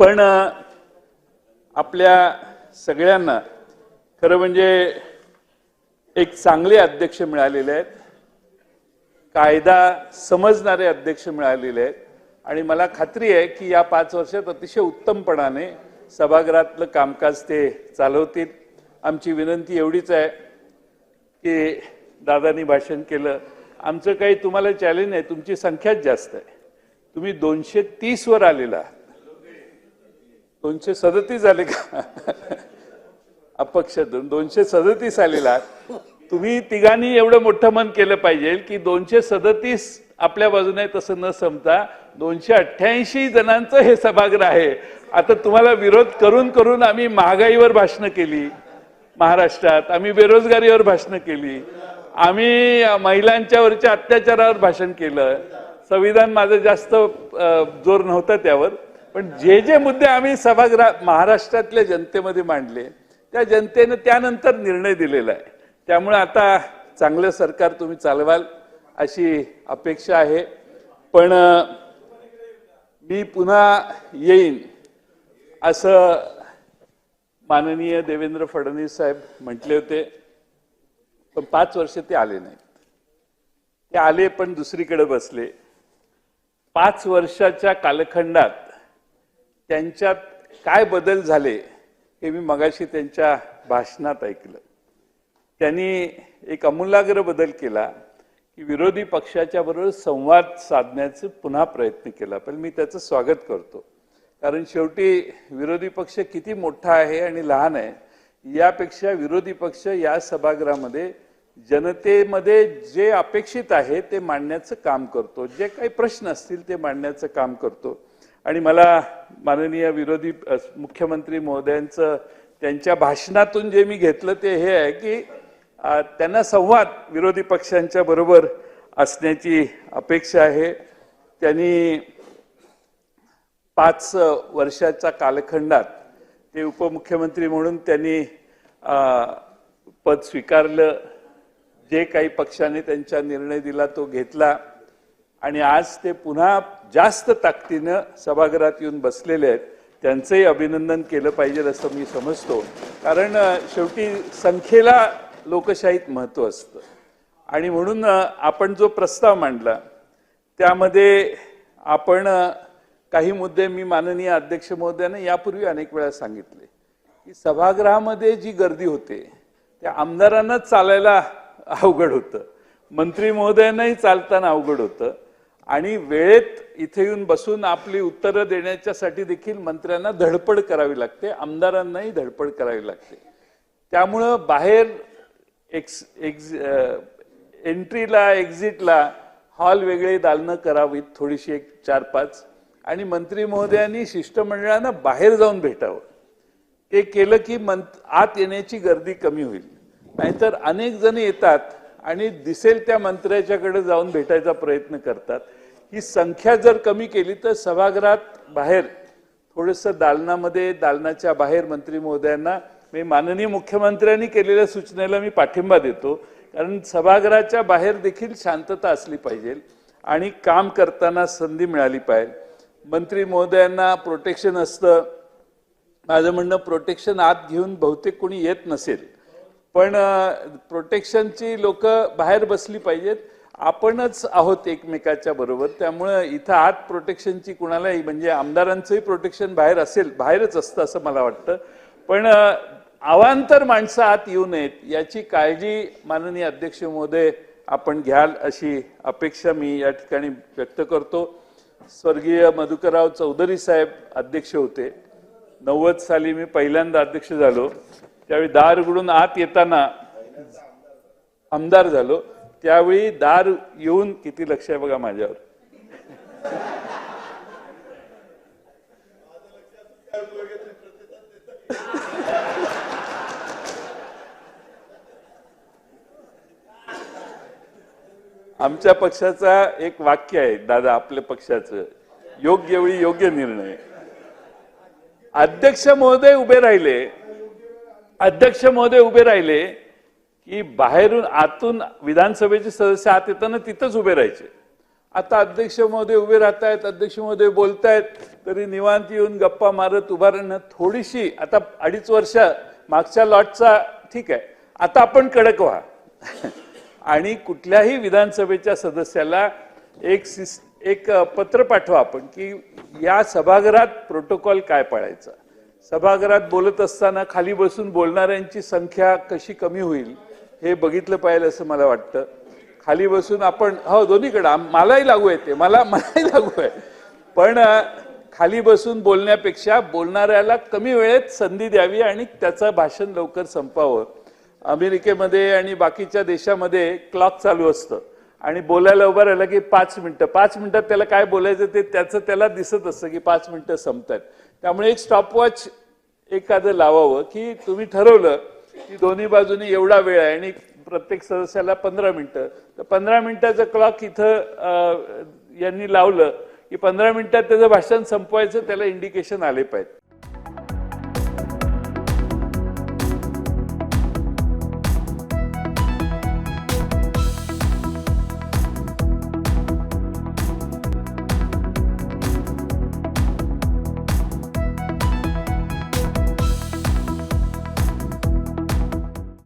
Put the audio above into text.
पण आपल्या सगळ्यांना खरं म्हणजे एक चांगले अध्यक्ष मिळालेले आहेत. कायदा समजणारे अध्यक्ष मिळालेले आहेत. आणि मला खात्री आहे की या पाच वर्षात अतिशय उत्तमपणाने सभागृहातलं कामकाज ते चालवतील. आमची विनंती एवढीच आहे की दादानी भाषण केलं. आमचं काही तुम्हाला चॅलेंज नाही तुमची संख्याच जास्त आहे. तुम्ही दोनशे तीसवर आलेला आहात. दोनशे सदतीस आले का? अपक्ष दोनशे सदतीस आलेला. तुम्ही तिघांनी एवढं मोठं मन केलं पाहिजे की दोनशे सदतीस आपल्या बाजूने तसं न समता दोनशे अठ्ठ्याऐंशी जणांचं हे सभागृह आहे. आता तुम्हाला विरोध करून करून आम्ही महागाईवर भाषणं केली. महाराष्ट्रात आम्ही बेरोजगारीवर भाषणं केली. आम्ही महिलांच्यावरच्या अत्याचारावर भाषण केलं. संविधान माझं जास्त जोर नव्हता त्यावर. पण जे जे मुद्दे आम्ही सभागृहात महाराष्ट्रातल्या जनतेमध्ये मांडले त्या जनतेनं त्यानंतर निर्णय दिलेला आहे. त्यामुळे आता चांगलं सरकार तुम्ही चालवाल अशी अपेक्षा आहे. पण मी पुन्हा येईन असं माननीय देवेंद्र फडणवीस साहेब म्हटले होते. पण पाच वर्ष ते आले नाहीत. ते आले पण दुसरीकडे बसले. पाच वर्षाच्या कालखंडात त्यांच्यात काय बदल झाले हे मी मगाशी त्यांच्या भाषणात ऐकलं. त्यांनी एक अमूलाग्र बदल केला की विरोधी पक्षाच्या बरोबर संवाद साधण्याचा पुन्हा प्रयत्न केला. पण मी त्याचं स्वागत करतो. कारण शेवटी विरोधी पक्ष किती मोठा आहे आणि लहान आहे यापेक्षा विरोधी पक्ष या सभागृहामध्ये जनतेमध्ये जे अपेक्षित आहे ते मांडण्याचं काम करतो. जे काही प्रश्न असतील ते मांडण्याचं काम करतो. आणि मला माननीय विरोधी मुख्यमंत्री महोदयांचं त्यांच्या भाषणातून जे मी घेतलं ते हे आहे की त्यांना संवाद विरोधी पक्षांच्या बरोबर असण्याची अपेक्षा आहे. त्यांनी पाच वर्षाच्या कालखंडात ते उपमुख्यमंत्री म्हणून त्यांनी पद स्वीकारलं. जे काही पक्षाने त्यांचा निर्णय दिला तो घेतला. आणि आज ते पुन्हा जास्त ताकदीनं सभागृहात येऊन बसलेले आहेत. त्यांचंही अभिनंदन केलं पाहिजे असं मी समजतो. कारण शेवटी संख्येला लोकशाहीत महत्त्व असतं. आणि म्हणून आपण जो प्रस्ताव मांडला त्यामध्ये आपण काही मुद्दे मी माननीय अध्यक्ष महोदयाने यापूर्वी अनेक वेळा सांगितले की सभागृहामध्ये जी गर्दी होते त्या आमदारांनाच चालायला अवघड होतं. मंत्री महोदयांनाही चालताना अवघड होतं. आणि वेळेत इथे येऊन बसून आपली उत्तरं देण्याच्यासाठी देखील मंत्र्यांना धडपड करावी लागते आमदारांनाही धडपड करावी लागते. त्यामुळं बाहेर एक्स एक्झ एंट्रीला एक्झिटला हॉल वेगळे दालनं करावीत थोडीशी एक चार पाच. आणि मंत्री महोदयांनी शिष्टमंडळानं बाहेर जाऊन भेटावं. ते केलं की मंत आत येण्याची गर्दी कमी होईल. नाहीतर अनेक जण येतात आणि दिसेल त्या मंत्र्याच्याकडे जाऊन भेटायचा प्रयत्न करतात. ही संख्या जर कमी केली तर सभागृहात बाहेर थोडंसं दालनामध्ये दालनाच्या बाहेर मंत्री महोदयांना मी माननीय मुख्यमंत्र्यांनी केलेल्या सूचनेला मी पाठिंबा देतो. कारण सभागृहाच्या बाहेर देखील शांतता असली पाहिजे आणि काम करताना संधी मिळाली पाहिजे. मंत्री महोदयांना प्रोटेक्शन असतं. माझं म्हणणं प्रोटेक्शन आत घेऊन बहुतेक कोणी येत नसेल. पण प्रोटेक्शनची लोक बाहेर बसली पाहिजेत. आपणच आहोत एकमेकाच्या बरोबर. त्यामुळं इथं आत प्रोटेक्शनची कुणालाही म्हणजे आमदारांचंही प्रोटेक्शन बाहेर असेल बाहेरच असतं असं मला वाटतं. पण अवांतर माणसं आत येऊ नयेत याची काळजी माननीय अध्यक्ष महोदय आपण घ्याल अशी अपेक्षा मी या ठिकाणी व्यक्त करतो. स्वर्गीय मधुकरराव चौधरी साहेब अध्यक्ष होते. नव्वद साली मी पहिल्यांदा अध्यक्ष झालो. त्यावेळी दार उघडून आत येताना आमदार झालो. त्यावेळी दार येऊन किती लक्ष आहे बघा माझ्यावर. आमच्या पक्षाचा एक वाक्य आहे दादा आपल्या पक्षाचं योग्य वेळी योग्य निर्णय. अध्यक्ष महोदय उभे राहिले. अध्यक्ष महोदय उभे राहिले की बाहेरून आतून विधानसभेचे सदस्य आत येताना तिथंच उभे राहायचे. आता अध्यक्ष महोदय उभे राहत आहेत अध्यक्ष महोदय बोलतायत तरी निवांत येऊन गप्पा मारत उभा राहणं थोडीशी आता अडीच वर्ष मागच्या लॉटचा ठीक आहे. आता आपण कडक व्हा. आणि कुठल्याही विधानसभेच्या सदस्याला एक सिस एक पत्र पाठवा आपण की या सभागृहात प्रोटोकॉल काय पाळायचा. सभागृहात बोलत असताना खाली बसून बोलणाऱ्यांची संख्या कशी कमी होईल हे बघितलं पाहिजे असं मला वाटतं. खाली बसून आपण हो दोन्हीकडं मलाही लागू आहे ते मला मलाही लागू आहे. पण खाली बसून बोलण्यापेक्षा बोलणाऱ्याला कमी वेळेत संधी द्यावी आणि त्याचं भाषण लवकर संपावं. अमेरिकेमध्ये आणि बाकीच्या देशामध्ये क्लॉक चालू असतं. आणि बोलायला उभं राहिलं की पाच मिनटं. पाच मिनिटात त्याला काय बोलायचं ते त्याचं त्याला दिसत असतं की पाच मिनटं संपतात त्यामुळे एक स्टॉपवॉच एखादं लावावं की तुम्ही ठरवलं की दोन्ही बाजूनी एवढा वेळ आहे आणि प्रत्येक सदस्याला पंधरा मिनटं. तर पंधरा मिनिटाचं क्लॉक इथं यांनी लावलं की पंधरा मिनिटात त्याचं भाषण संपवायचं त्याला इंडिकेशन आले पाहिजे